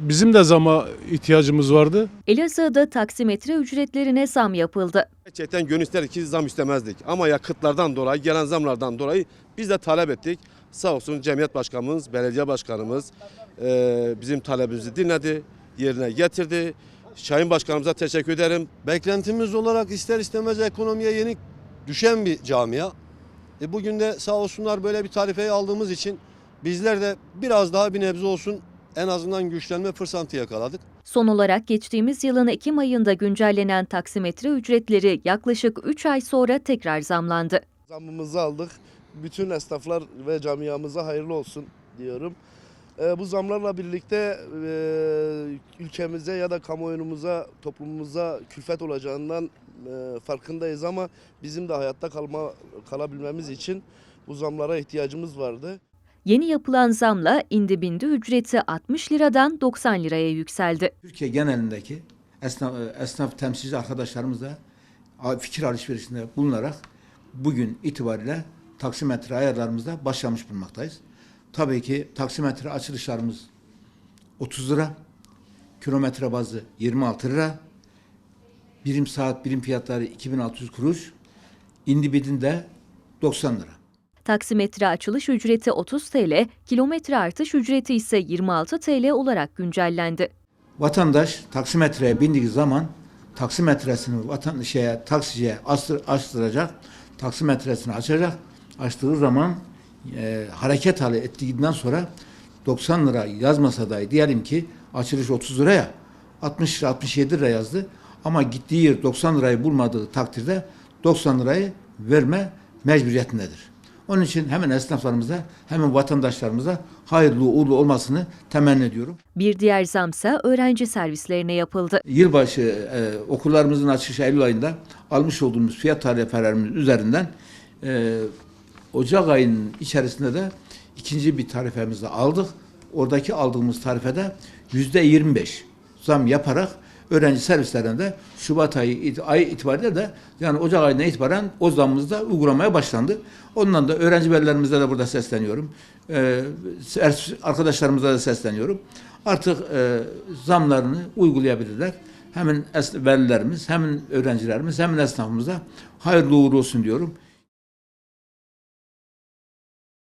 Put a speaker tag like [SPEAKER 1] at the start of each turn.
[SPEAKER 1] Bizim de zama ihtiyacımız vardı.
[SPEAKER 2] Elazığ'da taksimetre ücretlerine zam yapıldı.
[SPEAKER 3] Gerçekten gönül ister ki zam istemezdik. Ama yakıtlardan dolayı, gelen zamlardan dolayı biz de talep ettik. Sağ olsun cemiyet başkanımız, belediye başkanımız eee, bizim talebimizi dinledi, yerine getirdi. Şahin başkanımıza teşekkür ederim.
[SPEAKER 4] Beklentimiz olarak ister istemez ekonomiye yenik düşen bir camia. E bugün de sağ olsunlar böyle bir tarifeyi aldığımız için bizler de biraz daha bir nebze olsun en azından güçlenme fırsatı yakaladık.
[SPEAKER 2] Son olarak geçtiğimiz yılın Ekim ayında güncellenen taksimetre ücretleri yaklaşık 3 ay sonra tekrar zamlandı.
[SPEAKER 5] Zammımızı aldık. Bütün esnaflar ve camiamıza hayırlı olsun diyorum. Ee, bu zamlarla birlikte e, ülkemize ya da kamuoyumuza, toplumumuza külfet olacağından e, farkındayız ama bizim de hayatta kalma kalabilmemiz için bu zamlara ihtiyacımız vardı.
[SPEAKER 2] Yeni yapılan zamla indi bindi ücreti 60 liradan 90 liraya yükseldi.
[SPEAKER 6] Türkiye genelindeki esnaf, esnaf temsilci arkadaşlarımızla fikir alışverişinde bulunarak bugün itibariyle taksimetre ayarlarımızda başlamış bulunmaktayız. Tabii ki taksimetre açılışlarımız 30 lira, kilometre bazı 26 lira, birim saat birim fiyatları 2600 kuruş, indibidin de 90 lira.
[SPEAKER 2] Taksimetre açılış ücreti 30 TL, kilometre artış ücreti ise 26 TL olarak güncellendi.
[SPEAKER 6] Vatandaş taksimetreye bindiği zaman taksimetresini vatan şeye taksiciye astır, açtıracak, taksimetresini açacak. Açtığı zaman e, hareket hali ettiğinden sonra 90 lira yazmasa dahi diyelim ki açılış 30 liraya 60 lira 67 lira yazdı. Ama gittiği yer 90 lirayı bulmadığı takdirde 90 lirayı verme mecburiyetindedir. Onun için hemen esnaflarımıza hemen vatandaşlarımıza hayırlı uğurlu olmasını temenni ediyorum.
[SPEAKER 2] Bir diğer zamsa öğrenci servislerine yapıldı.
[SPEAKER 6] Yılbaşı e, okullarımızın açılışı Eylül ayında almış olduğumuz fiyat tarifelerimiz üzerinden e, Ocak ayının içerisinde de ikinci bir tarifemizi aldık. Oradaki aldığımız tarifede yüzde 25 zam yaparak öğrenci servislerinde Şubat ayı it- ay itibariyle de yani Ocak ayına itibaren o zammımız da uygulamaya başlandı. Ondan da öğrenci velilerimize de burada sesleniyorum. Ee, servis arkadaşlarımıza da sesleniyorum. Artık e, zamlarını uygulayabilirler. Hemen velilerimiz, hem öğrencilerimiz, hem esnafımıza hayırlı uğurlu olsun diyorum.